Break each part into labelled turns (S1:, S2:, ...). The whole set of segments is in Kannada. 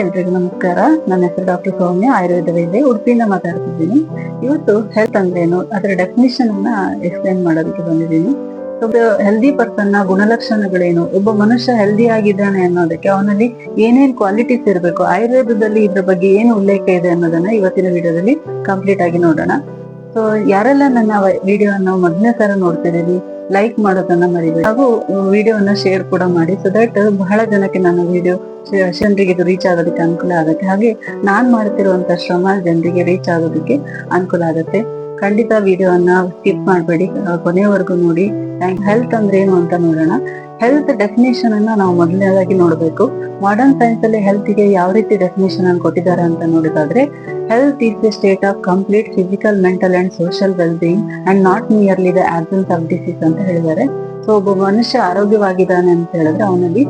S1: ಎಲ್ರಿಗೂ ನಮಸ್ಕಾರ. ನನ್ನ ಹೆಸರು ಡಾಕ್ಟರ್ ಸೌಮ್ಯ, ಆಯುರ್ವೇದ ವೈದ್ಯ, ಉಡುಪಿಯಿಂದ ಮಾತಾಡ್ತಿದ್ದೀನಿ. ಇವತ್ತು ಹೆಲ್ತ್ ಅಂದ್ರೇನು? ಅದರ ಡೆಫಿನಿಷನ್ ಅನ್ನ ಎಕ್ಸ್ಪ್ಲೈನ್ ಮಾಡೋದಕ್ಕೆ ಬಂದಿದ್ದೀನಿ. ಒಬ್ಬ ಹೆಲ್ದಿ ಪರ್ಸನ್ನ ಗುಣಲಕ್ಷಣಗಳೇನು? ಒಬ್ಬ ಮನುಷ್ಯ ಹೆಲ್ದಿ ಆಗಿದ್ದಾನೆ ಅನ್ನೋದಕ್ಕೆ ಅವನಲ್ಲಿ ಏನೇನ್ ಕ್ವಾಲಿಟೀಸ್ ಇರಬೇಕು? ಆಯುರ್ವೇದದಲ್ಲಿ ಇದ್ರ ಬಗ್ಗೆ ಏನು ಉಲ್ಲೇಖ ಇದೆ ಅನ್ನೋದನ್ನ ಇವತ್ತಿನ ವಿಡಿಯೋದಲ್ಲಿ ಕಂಪ್ಲೀಟ್ ಆಗಿ ನೋಡೋಣ. ಸೊ ಯಾರೆಲ್ಲ ನನ್ನ ವಿಡಿಯೋನ ಮೊದಲನೇ ಸಲ ನೋಡ್ತಿದ್ದೀರಿ? ಲೈಕ್ ಮಾಡೋದನ್ನ ಮರಿಬೇಡಿ ಹಾಗೂ ವಿಡಿಯೋನ ಶೇರ್ ಕೂಡ ಮಾಡಿ. ಸೊ ದಟ್ ಬಹಳ ಜನಕ್ಕೆ ನನ್ನ ವಿಡಿಯೋ ಜನರಿಗೆ ಇದು ರೀಚ್ ಆಗೋದಕ್ಕೆ ಅನುಕೂಲ ಆಗುತ್ತೆ. ಹಾಗೆ ನಾನ್ ಮಾಡ್ತಿರುವಂತ ಶ್ರಮ ಜನರಿಗೆ ರೀಚ್ ಆಗೋದಕ್ಕೆ ಅನುಕೂಲ ಆಗುತ್ತೆ. ಖಂಡಿತ ವಿಡಿಯೋನ ಸ್ಕಿಪ್ ಮಾಡಬೇಡಿ. ಕೊನೆಯವರೆಗೂ ನೋಡಿ. ಹೆಲ್ತ್ ಅಂದ್ರೆ ಏನು ಅಂತ ನೋಡೋಣ. ಹೆಲ್ತ್ ಡೆಫಿನೇಷನ್ ಅನ್ನ ನಾವು ಮೊದಲನೇದಾಗಿ ನೋಡಬೇಕು. ಮಾಡರ್ನ್ ಸೈನ್ಸ್ ಅಲ್ಲಿ ಹೆಲ್ತ್ಗೆ ಯಾವ ರೀತಿ ಡೆಫಿನೇಷನ್ ಅನ್ನು ಕೊಟ್ಟಿದ್ದಾರೆ ಅಂತ ನೋಡೋದಾದ್ರೆ health is the state of complete physical mental and social well being and not nearly the absence of disease ಅಂತ ಹೇಳಿದ್ದಾರೆ. ಸೊ ಒಬ್ಬ ಮನುಷ್ಯ ಆರೋಗ್ಯವಾಗಿದ್ದಾನೆ ಅಂತ ಹೇಳಿದ್ರೆ ಅವನಲ್ಲಿ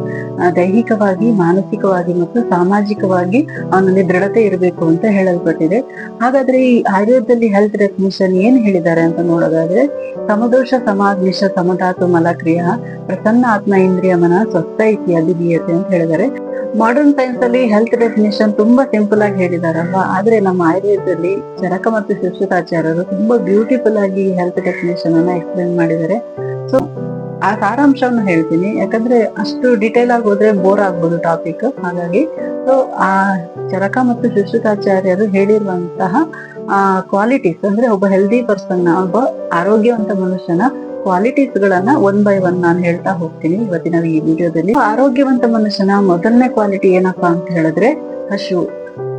S1: ದೈಹಿಕವಾಗಿ, ಮಾನಸಿಕವಾಗಿ ಮತ್ತು ಸಾಮಾಜಿಕವಾಗಿ ಅವನಲ್ಲಿ ದೃಢತೆ ಇರಬೇಕು ಅಂತ ಹೇಳಲ್ಪಟ್ಟಿದೆ. ಹಾಗಾದ್ರೆ ಈ ಆಯುರ್ವೇದದಲ್ಲಿ ಹೆಲ್ತ್ ಡೆಫಿನೇಷನ್ ಏನ್ ಹೇಳಿದ್ದಾರೆ ಅಂತ ನೋಡೋದಾದ್ರೆ, ಸಮದೋಷ ಸಮಾಧಿಷ ಸಮಧಾತು ಮಲಕ್ರಿಯ, ಪ್ರಸನ್ನ ಆತ್ಮ ಇಂದ್ರಿಯ ಮನ ಅಂತ ಹೇಳಿದ್ದಾರೆ. ಮಾಡರ್ನ್ ಸೈನ್ಸ್ ಅಲ್ಲಿ ಹೆಲ್ತ್ ಡೆಫಿನೇಷನ್ ತುಂಬಾ ಸಿಂಪಲ್ ಆಗಿ ಹೇಳಿದಾರಲ್ವಾ? ಆದ್ರೆ ನಮ್ಮ ಆಯುರ್ವೇದದಲ್ಲಿ ಚರಕ ಮತ್ತು ಸುಶ್ರುತಾಚಾರ್ಯರು ತುಂಬಾ ಬ್ಯೂಟಿಫುಲ್ ಆಗಿ ಹೆಲ್ತ್ ಡೆಫಿನೇಷನ್ ಅನ್ನ ಎಕ್ಸ್ಪ್ಲೇನ್ ಮಾಡಿದ್ದಾರೆ. ಸೊ ಆ ಸಾರಾಂಶವನ್ನು ಹೇಳ್ತೀನಿ. ಯಾಕಂದ್ರೆ ಅಷ್ಟು ಡಿಟೇಲ್ ಆಗಿ ಹೋದ್ರೆ ಬೋರ್ ಆಗ್ಬೋದು ಟಾಪಿಕ್ ಹಾಗಾಗಿ ಸೊ ಆ ಚರಕ ಮತ್ತು ಸುಶ್ರುತಾಚಾರ್ಯರು ಹೇಳಿರುವಂತಹ ಕ್ವಾಲಿಟೀಸ್ ಅಂದ್ರೆ ಒಬ್ಬ ಹೆಲ್ದಿ ಪರ್ಸನ್ ಒಬ್ಬ ಆರೋಗ್ಯವಂತ ಮನುಷ್ಯನ ಕ್ವಾಲಿಟೀಸ್ ಗಳನ್ನ ಒನ್ ಬೈ ಒನ್ ನಾನು ಹೇಳ್ತಾ ಹೋಗ್ತೀನಿ ಇವತ್ತಿನ ಈ ವಿಡಿಯೋದಲ್ಲಿ. ಆರೋಗ್ಯವಂತ ಮನುಷ್ಯನ ಮೊದಲನೇ ಕ್ವಾಲಿಟಿ ಏನಪ್ಪಾ ಅಂತ ಹೇಳಿದ್ರೆ ಹಶು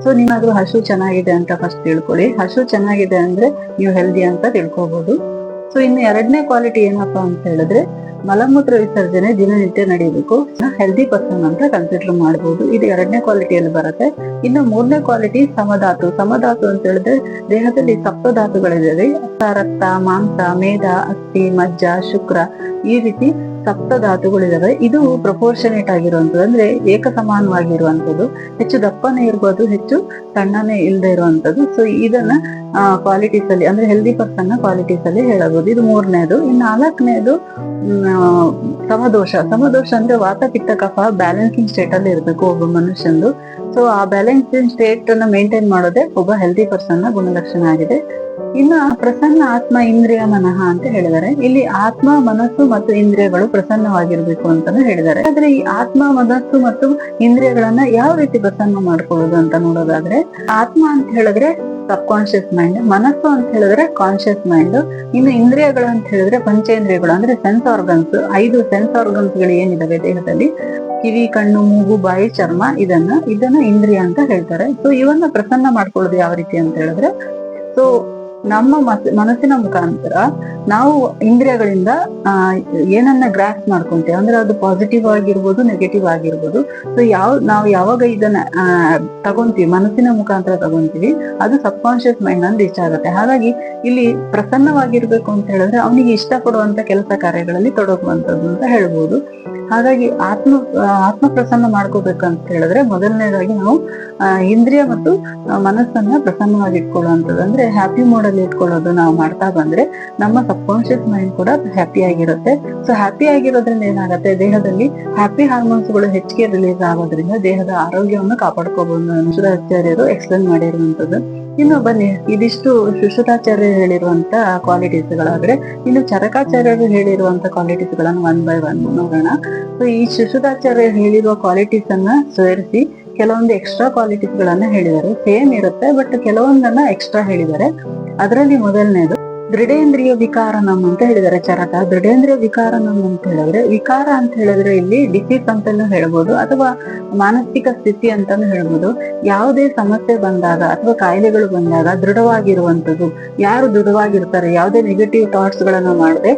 S1: ಸೊ ನಿಮ್ಮದು ಹಶು ಚೆನ್ನಾಗಿದೆ ಅಂತ ಫಸ್ಟ್ ತಿಳ್ಕೊಳ್ಳಿ. ಹಶು ಚೆನ್ನಾಗಿದೆ ಅಂದ್ರೆ ನೀವು ಹೆಲ್ದಿ ಅಂತ ತಿಳ್ಕೊಬಹುದು ಸೊ, ಇನ್ನು ಎರಡನೇ ಕ್ವಾಲಿಟಿ ಏನಪ್ಪಾ ಅಂತ ಹೇಳಿದ್ರೆ ಮಲಮೂತ್ರ ವಿಸರ್ಜನೆ ದಿನನಿತ್ಯ ನಡೀಬೇಕು ಹೆಲ್ದಿ ಪರ್ಸನ್ ಅಂತ ಕನ್ಸಿಡರ್ ಮಾಡಬಹುದು ಇದು ಎರಡನೇ ಕ್ವಾಲಿಟಿಯಲ್ಲಿ ಬರುತ್ತೆ. ಇನ್ನು ಮೂರನೇ ಕ್ವಾಲಿಟಿ ಸಮಧಾತು. ಸಮಧಾತು ಅಂತ ಹೇಳಿದ್ರೆ ದೇಹದಲ್ಲಿ ಸಪ್ತಧಾತುಗಳಿದ್ದಾವೆ. ರಕ್ತ, ಮಾಂಸ, ಮೇಧ, ಅಸ್ಥಿ, ಮಜ್ಜ, ಶುಕ್ರ ಈ ರೀತಿ ಸಪ್ತ ಇದು ಪ್ರಪೋರ್ಷನೇಟ್ ಆಗಿರುವಂತದ್ದು ಅಂದ್ರೆ ಏಕ ಸಮಾನವಾಗಿರುವಂತದ್ದು ಹೆಚ್ಚು ದಪ್ಪನೇ ಇರ್ಬೋದು, ಹೆಚ್ಚು ಸಣ್ಣನೇ ಇಲ್ಲದೆ ಇರುವಂತದ್ದು ಸೊ ಇದನ್ನ ಕ್ವಾಲಿಟೀಸ್ ಅಲ್ಲಿ, ಅಂದ್ರೆ ಹೆಲ್ದಿ ಪರ್ಸನ್ ಕ್ವಾಲಿಟೀಸ್ ಅಲ್ಲಿ ಹೇಳಬಹುದು. ಇದು ಮೂರನೇದು. ಇನ್ನು ನಾಲ್ಕನೇದು ಸಮದೋಷ. ಸಮದೋಷ ಅಂದ್ರೆ ವಾತ ಪಿತ್ತ ಕಫ ಬ್ಯಾಲೆನ್ಸಿಂಗ್ ಸ್ಟೇಟ್ ಅಲ್ಲಿ ಇರಬೇಕು ಒಬ್ಬ ಮನುಷ್ಯಂದು. ಸೊ ಆ ಬ್ಯಾಲೆನ್ಸಿಂಗ್ ಸ್ಟೇಟ್ ಅನ್ನು ಮೇಂಟೈನ್ ಮಾಡೋದೇ ಒಬ್ಬ ಹೆಲ್ದಿ ಪರ್ಸನ್ನ ಗುಣಲಕ್ಷಣ ಆಗಿದೆ. ಇನ್ನು ಪ್ರಸನ್ನ ಆತ್ಮ ಇಂದ್ರಿಯ ಮನಃ ಅಂತ ಹೇಳಿದ್ದಾರೆ. ಇಲ್ಲಿ ಆತ್ಮ, ಮನಸ್ಸು ಮತ್ತು ಇಂದ್ರಿಯಗಳು ಪ್ರಸನ್ನವಾಗಿರ್ಬೇಕು ಅಂತಾನು ಹೇಳಿದ್ದಾರೆ. ಆದ್ರೆ ಈ ಆತ್ಮ, ಮನಸ್ಸು ಮತ್ತು ಇಂದ್ರಿಯಗಳನ್ನ ಯಾವ ರೀತಿ ಪ್ರಸನ್ನ ಮಾಡ್ಕೊಳ್ಳೋದು ಅಂತ ನೋಡೋದಾದ್ರೆ, ಆತ್ಮ ಅಂತ ಹೇಳಿದ್ರೆ ಸಬ್ ಕಾನ್ಶಿಯಸ್ ಮೈಂಡ್ ಮನಸ್ಸು ಅಂತ ಹೇಳಿದ್ರೆ ಕಾನ್ಶಿಯಸ್ ಮೈಂಡ್ ಇನ್ನು ಇಂದ್ರಿಯಗಳು ಅಂತ ಹೇಳಿದ್ರೆ ಪಂಚೇಂದ್ರಿಯಗಳು, ಅಂದ್ರೆ ಸೆನ್ಸ್ ಆರ್ಗನ್ಸ್ ಐದು ಸೆನ್ಸ್ ಆರ್ಗನ್ಸ್ಗಳು ಏನಿದಾವೆ ದೇಹದಲ್ಲಿ ಕಿವಿ, ಕಣ್ಣು, ಮೂಗು, ಬಾಯಿ, ಚರ್ಮ ಇದನ್ನ ಇದನ್ನ ಇಂದ್ರಿಯ ಅಂತ ಹೇಳ್ತಾರೆ. ಸೊ ಇವನ್ನ ಪ್ರಸನ್ನ ಮಾಡ್ಕೊಳ್ಳೋದು ಯಾವ ರೀತಿ ಅಂತ ಹೇಳಿದ್ರೆ ಸೊ ನಮ್ಮ ಮನಸ್ಸಿನ ಮುಖಾಂತರ ನಾವು ಇಂದ್ರಿಯಗಳಿಂದ ಏನನ್ನ ಗ್ರಾಸ್ ಮಾಡ್ಕೊಂತೇವೆ. ಅಂದ್ರೆ ಅದು ಪಾಸಿಟಿವ್ ಆಗಿರ್ಬೋದು ನೆಗೆಟಿವ್ ಆಗಿರ್ಬೋದು. ಸೊ ಯಾವ, ನಾವು ಯಾವಾಗ ಇದನ್ನ ತಗೊಂತೀವಿ, ಮನಸ್ಸಿನ ಮುಖಾಂತರ ತಗೊಂತೀವಿ, ಅದು ಸಬ್ ಕಾನ್ಶಿಯಸ್ ಮೈಂಡ್ ಅನ್ನು ರೀಚ್ ಆಗುತ್ತೆ. ಹಾಗಾಗಿ, ಇಲ್ಲಿ ಪ್ರಸನ್ನವಾಗಿರ್ಬೇಕು ಅಂತ ಹೇಳಿದ್ರೆ, ಅವನಿಗೆ ಇಷ್ಟಪಡುವಂತ ಕೆಲಸ ಕಾರ್ಯಗಳಲ್ಲಿ ತೊಡಗುವಂತದ್ದು ಅಂತ ಹೇಳ್ಬೋದು. ಹಾಗಾಗಿ ಆತ್ಮ ಆತ್ಮ ಪ್ರಸನ್ನ ಮಾಡ್ಕೋಬೇಕಂತ ಹೇಳಿದ್ರೆ ಮೊದಲನೇದಾಗಿ ನಾವು ಇಂದ್ರಿಯ ಮತ್ತು ಮನಸ್ಸನ್ನ ಪ್ರಸನ್ನವಾಗಿ ಇಟ್ಕೊಳ್ಳುವಂಥದ್ದು. ಅಂದ್ರೆ ಹ್ಯಾಪಿ ಮೋಡ್ ಅಲ್ಲಿ ಇಟ್ಕೊಳ್ಳೋದು ನಾವು ಮಾಡ್ತಾ ಬಂದ್ರೆ ನಮ್ಮ ಸಬ್ ಕಾನ್ಶಿಯಸ್ ಮೈಂಡ್ ಕೂಡ ಹ್ಯಾಪಿ ಆಗಿರುತ್ತೆ. ಸೊ ಹ್ಯಾಪಿ ಆಗಿರೋದ್ರಿಂದ ಏನಾಗುತ್ತೆ? ದೇಹದಲ್ಲಿ ಹ್ಯಾಪಿ ಹಾರ್ಮೋನ್ಸ್ಗಳು ಹೆಚ್ಚಿಗೆ ರಿಲೀಸ್ ಆಗೋದ್ರಿಂದ ದೇಹದ ಆರೋಗ್ಯವನ್ನು ಕಾಪಾಡ್ಕೋಬಹುದು ಆಚಾರ್ಯರು ಎಕ್ಸ್ಪ್ಲೇನ್ ಮಾಡಿರುವಂತದ್ದು ಇನ್ನು ಬನ್ನಿ, ಇದಿಷ್ಟು ಶುಶ್ರತಾಚಾರ್ಯರು ಹೇಳಿರುವಂತ ಕ್ವಾಲಿಟೀಸ್ ಗಳಾದ್ರೆ, ಇನ್ನು ಚರಕಾಚಾರ್ಯರು ಹೇಳಿರುವಂತ ಕ್ವಾಲಿಟೀಸ್ಗಳನ್ನು ಒನ್ ಬೈ ಒನ್ ನೋಡೋಣ. ಸೊ ಈ ಶುಶ್ರತಾಚಾರ್ಯರು ಹೇಳಿರುವ ಕ್ವಾಲಿಟೀಸ್ ಅನ್ನ ಸೇರಿಸಿ, ಕೆಲವೊಂದು ಎಕ್ಸ್ಟ್ರಾ ಕ್ವಾಲಿಟೀಸ್ ಗಳನ್ನ ಹೇಳಿದ್ದಾರೆ. ಸೇಮ್ ಇರುತ್ತೆ ಬಟ್ ಕೆಲವೊಂದನ್ನ ಎಕ್ಸ್ಟ್ರಾ ಹೇಳಿದ್ದಾರೆ. ಅದರಲ್ಲಿ ಮೊದಲನೇದು ದೃಢೇಂದ್ರಿಯ ವಿಕಾರನಂ ಅಂತ ಹೇಳಿದ್ದಾರೆ ಚರಕ. ದೃಢೇಂದ್ರಿಯ ವಿಕಾರನಂ ಅಂತ ಹೇಳಿದ್ರೆ, ವಿಕಾರ ಅಂತ ಹೇಳಿದ್ರೆ ಇಲ್ಲಿ ಡಿಸೀಸ್ ಅಂತಾನು ಹೇಳ್ಬೋದು, ಅಥವಾ ಮಾನಸಿಕ ಸ್ಥಿತಿ ಅಂತಾನು ಹೇಳ್ಬೋದು. ಯಾವುದೇ ಸಮಸ್ಯೆ ಬಂದಾಗ ಅಥವಾ ಕಾಯಿಲೆಗಳು ಬಂದಾಗ ದೃಢವಾಗಿರುವಂತದ್ದು ಯಾರು ದೃಢವಾಗಿರ್ತಾರೆ, ಯಾವುದೇ ನೆಗೆಟಿವ್ ಥಾಟ್ಸ್ ಗಳನ್ನ ಮಾಡದೆ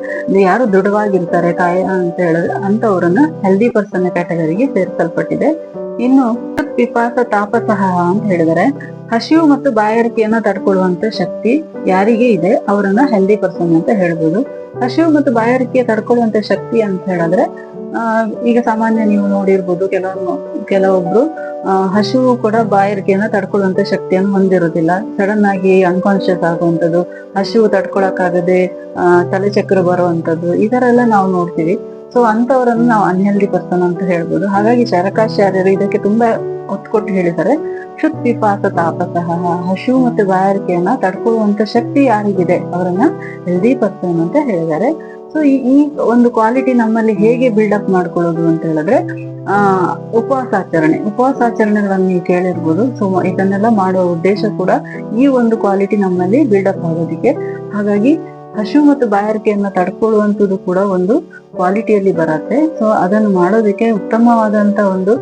S1: ಯಾರು ದೃಢವಾಗಿರ್ತಾರೆ ಕಾಯ ಅಂತ ಹೇಳಿದ್ರೆ ಅಂತವರನ್ನ ಹೆಲ್ದಿ ಪರ್ಸನ್ ಕ್ಯಾಟಗರಿಗೆ ಸೇರಿಸಲ್ಪಟ್ಟಿದೆ. ಇನ್ನು ಪಿಪಾಸ ತಾಪಸಹ ಅಂತ ಹೇಳಿದರೆ ಹಸಿವು ಮತ್ತು ಬಾಯಾರಿಕೆಯನ್ನ ತಡ್ಕೊಳ್ಳುವಂತ ಶಕ್ತಿ ಯಾರಿಗೆ ಇದೆ? ಅವರನ್ನ ಹೆಲ್ದಿ ಪರ್ಸನ್ ಅಂತ ಹೇಳ್ಬೋದು. ಹಸಿವು ಮತ್ತು ಬಾಯಾರಿಕೆ ತಡ್ಕೊಳ್ಳುವಂತ ಶಕ್ತಿ ಅಂತ ಹೇಳಿದ್ರೆ ಈಗ ಸಾಮಾನ್ಯ ನೀವು ನೋಡಿರ್ಬೋದು ಕೆಲವೊಂದು ಕೆಲವೊಬ್ರು ಹಸಿವು ಕೂಡ ಬಾಯಾರಿಕೆಯನ್ನ ತಡ್ಕೊಳ್ಳುವಂತ ಶಕ್ತಿಯನ್ನು ಹೊಂದಿರೋದಿಲ್ಲ ಸಡನ್ ಆಗಿ ಅನ್ಕಾನ್ಶಿಯಸ್ ಆಗುವಂಥದ್ದು, ಹಸಿವು ತಡ್ಕೊಳಕ್ಕಾಗದೆ ತಲೆಚಕ್ರ ಬರುವಂತದ್ದು ಈ ತರ ಎಲ್ಲ ನಾವು ನೋಡ್ತೀವಿ. ಸೊ ಅಂತವರನ್ನು ನಾವು ಅನ್ಹೆಲ್ದಿ ಪರ್ಸನ್ ಅಂತ ಹೇಳ್ಬೋದು. ಹಾಗಾಗಿ ಚರಕಾಚಾರ್ಯರು ಇದಕ್ಕೆ ತುಂಬಾ ಒತ್ತು ಕೊಟ್ಟು ಹೇಳಿದ್ದಾರೆ. ಶುದ್ಧಿ ವಿಪಾಸ ತಾಪಸಹ ಹಸಿವು ಮತ್ತು ಬಾಯಾರಿಕೆಯನ್ನ ತಡ್ಕೊಳ್ಳುವಂತ ಶಕ್ತಿ ಯಾರಿಗಿದೆ? ಅವರನ್ನ ಹೆಲ್ದಿ ಪರ್ಸನ್ ಅಂತ ಹೇಳಿದ್ದಾರೆ. ಸೊ ಈ ಒಂದು ಕ್ವಾಲಿಟಿ ನಮ್ಮಲ್ಲಿ ಹೇಗೆ ಬಿಲ್ಡ್ ಅಪ್ ಮಾಡ್ಕೊಳ್ಳೋದು ಅಂತ ಹೇಳಿದ್ರೆ, ಆ ಉಪವಾಸಾಚರಣೆ ಉಪವಾಸಾಚರಣೆಗಳನ್ನು ನೀವು ಕೇಳಿರ್ಬೋದು. ಸೊ ಇದನ್ನೆಲ್ಲ ಮಾಡುವ ಉದ್ದೇಶ ಕೂಡ ಈ ಒಂದು ಕ್ವಾಲಿಟಿ ನಮ್ಮಲ್ಲಿ ಬಿಲ್ಡಪ್ ಆಗೋದಿಕ್ಕೆ. ಹಾಗಾಗಿ ಹಸಿವು ಮತ್ತು ಬಾಯಾರಿಕೆಯನ್ನು ತಡ್ಕೊಳ್ಳುವಂಥದ್ದು ಕೂಡ ಒಂದು ಕ್ವಾಲಿಟಿಯಲ್ಲಿ ಬರುತ್ತೆ. ಸೊ ಅದನ್ನು ಮಾಡೋದಕ್ಕೆ ಉತ್ತಮವಾದಂತ ಒಂದು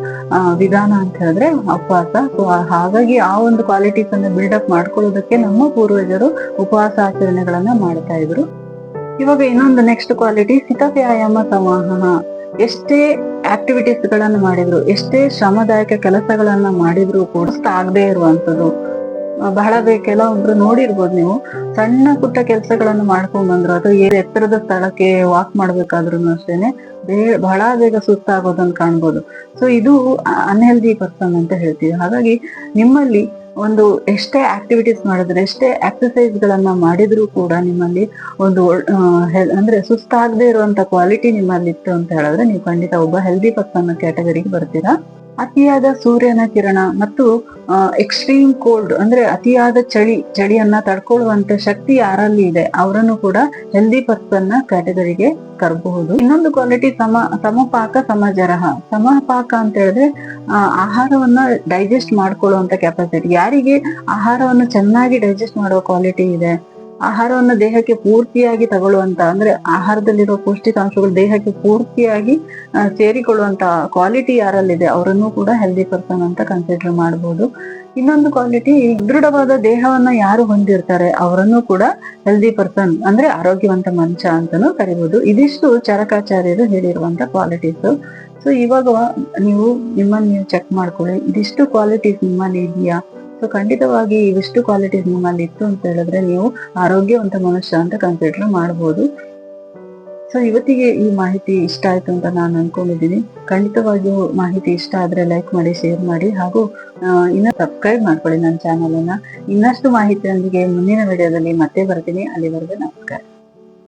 S1: ವಿಧಾನ ಅಂತ ಹೇಳಿದ್ರೆ ಉಪವಾಸ. ಸೊ ಹಾಗಾಗಿ ಆ ಒಂದು ಕ್ವಾಲಿಟೀಸ್ ಅನ್ನು ಬಿಲ್ಡಪ್ ಮಾಡ್ಕೊಳ್ಳೋದಕ್ಕೆ ನಮ್ಮ ಪೂರ್ವಜರು ಉಪವಾಸ ಆಚರಣೆಗಳನ್ನ ಮಾಡ್ತಾ ಇದ್ರು. ಇವಾಗ ಇನ್ನೊಂದು ನೆಕ್ಸ್ಟ್ ಕ್ವಾಲಿಟಿ ಸಿತ ವ್ಯಾಯಾಮ ಸಂವಹನ ಎಷ್ಟೇ ಆಕ್ಟಿವಿಟೀಸ್ ಗಳನ್ನ ಮಾಡಿದ್ರು, ಎಷ್ಟೇ ಶ್ರಮದಾಯಕ ಕೆಲಸಗಳನ್ನ ಮಾಡಿದ್ರು ಕೂಡ ಆಗದೆ ಇರುವಂತದ್ದು ಬಹಳ ಕೆಲವೊಬ್ರು ನೋಡಿರ್ಬೋದು ನೀವು. ಸಣ್ಣ ಪುಟ್ಟ ಕೆಲಸಗಳನ್ನು ಮಾಡ್ಕೊಂಡ್ ಬಂದ್ರು ಅಥವಾ ಎತ್ತರದ ಸ್ಥಳಕ್ಕೆ ವಾಕ್ ಮಾಡ್ಬೇಕಾದ್ರೂ ಅಷ್ಟೇನೆ ಬಹಳ ಬೇಗ ಸುಸ್ತಾಗೋದನ್ನ ಕಾಣ್ಬೋದು. ಸೊ ಇದು ಅನ್ಹೆಲ್ದಿ ಪರ್ಸನ್ ಅಂತ ಹೇಳ್ತೀವಿ. ಹಾಗಾಗಿ ನಿಮ್ಮಲ್ಲಿ ಒಂದು ಎಷ್ಟೇ ಆಕ್ಟಿವಿಟೀಸ್ ಮಾಡಿದ್ರೆ, ಎಷ್ಟೇ ಎಕ್ಸಸೈಸ್ ಗಳನ್ನ ಮಾಡಿದ್ರು ಕೂಡ ನಿಮ್ಮಲ್ಲಿ ಒಂದು ಅಂದ್ರೆ ಸುಸ್ತಾಗದೆ ಇರುವಂತ ಕ್ವಾಲಿಟಿ ನಿಮ್ಮಲ್ಲಿ ಇತ್ತು ಅಂತ ಹೇಳಿದ್ರೆ ನೀವು ಖಂಡಿತ ಒಬ್ಬ ಹೆಲ್ದಿ ಪರ್ಸನ್ ಕ್ಯಾಟಗರಿಗೆ ಬರ್ತೀರಾ. ಅತಿಯಾದ ಸೂರ್ಯನ ಕಿರಣ ಮತ್ತು ಎಕ್ಸ್ಟ್ರೀಮ್ ಕೋಲ್ಡ್ ಅಂದ್ರೆ ಅತಿಯಾದ ಚಳಿ, ಚಳಿಯನ್ನ ತಡ್ಕೊಳ್ಳುವಂತ ಶಕ್ತಿ ಯಾರಲ್ಲಿ ಇದೆ, ಅವರನ್ನು ಕೂಡ ಹೆಲ್ದಿ ಪರ್ಸನ್ನ ಕ್ಯಾಟಗರಿಗೆ ತರಬಹುದು. ಇನ್ನೊಂದು ಕ್ವಾಲಿಟಿ ಸಮ ಸಮಪಾಕ ಸಮಜರಹ. ಸಮಪಾಕ ಅಂತ ಹೇಳಿದ್ರೆ ಆಹಾರವನ್ನ ಡೈಜೆಸ್ಟ್ ಮಾಡ್ಕೊಳ್ಳುವಂತ ಕೆಪಾಸಿಟಿ ಯಾರಿಗೆ ಆಹಾರವನ್ನು ಚೆನ್ನಾಗಿ ಡೈಜೆಸ್ಟ್ ಮಾಡುವ ಕ್ವಾಲಿಟಿ ಇದೆ ಆಹಾರವನ್ನ ದೇಹಕ್ಕೆ ಪೂರ್ತಿಯಾಗಿ ತಗೊಳ್ಳುವಂತ, ಅಂದ್ರೆ ಆಹಾರದಲ್ಲಿರೋ ಪೌಷ್ಟಿಕಾಂಶಗಳು ದೇಹಕ್ಕೆ ಪೂರ್ತಿಯಾಗಿ ಸೇರಿಕೊಳ್ಳುವಂತ ಕ್ವಾಲಿಟಿ ಯಾರಲ್ಲಿದೆ ಅವರನ್ನು ಕೂಡ ಹೆಲ್ದಿ ಪರ್ಸನ್ ಅಂತ ಕನ್ಸಿಡರ್ ಮಾಡಬಹುದು ಇನ್ನೊಂದು ಕ್ವಾಲಿಟಿ ದೃಢವಾದ ದೇಹವನ್ನ ಯಾರು ಹೊಂದಿರ್ತಾರೆ ಅವರನ್ನು ಕೂಡ ಹೆಲ್ದಿ ಪರ್ಸನ್ ಅಂದ್ರೆ ಆರೋಗ್ಯವಂತ ಮನುಷ್ಯ ಅಂತಾನೂ ಕರಿಬಹುದು ಇದಿಷ್ಟು ಚರಕಾಚಾರ್ಯರು ಹೇಳಿರುವಂತ ಕ್ವಾಲಿಟೀಸ್ ಸೊ ಇವಾಗ ನೀವು ನಿಮ್ಮನ್ನ ನೀವು ಚೆಕ್ ಮಾಡ್ಕೊಳ್ಳಿ. ಇದಿಷ್ಟು ಕ್ವಾಲಿಟೀಸ್ ನಿಮ್ಮಲ್ಲಿ ಇದೆಯಾ? ಸೊ ಖಂಡಿತವಾಗಿ ಇವಿಷ್ಟು ಕ್ವಾಲಿಟೀಸ್ ನಿಮ್ಮಲ್ಲಿ ಇತ್ತು ಅಂತ ಹೇಳಿದ್ರೆ ನೀವು ಆರೋಗ್ಯವಂತ ಮನುಷ್ಯ ಅಂತ ಕನ್ಸಿಡರ್ ಮಾಡಬಹುದು ಸೊ ಇವತ್ತಿಗೆ ಈ ಮಾಹಿತಿ ಇಷ್ಟ ಆಯ್ತು ಅಂತ ನಾನು ಅನ್ಕೊಂಡಿದ್ದೀನಿ. ಖಂಡಿತವಾಗಿಯೂ ಮಾಹಿತಿ ಇಷ್ಟ ಆದ್ರೆ ಲೈಕ್ ಮಾಡಿ ಶೇರ್ ಮಾಡಿ ಹಾಗೂ ಇನ್ನ ಸಬ್ಸ್ಕ್ರೈಬ್ ಮಾಡ್ಕೊಳ್ಳಿ ನನ್ನ ಚಾನಲ್ ಅನ್ನ. ಇನ್ನಷ್ಟು ಮಾಹಿತಿಯೊಂದಿಗೆ ಮುಂದಿನ ವಿಡಿಯೋದಲ್ಲಿ ಮತ್ತೆ ಬರ್ತೀನಿ. ಅಲ್ಲಿವರೆಗೂ ನಮಸ್ಕಾರ.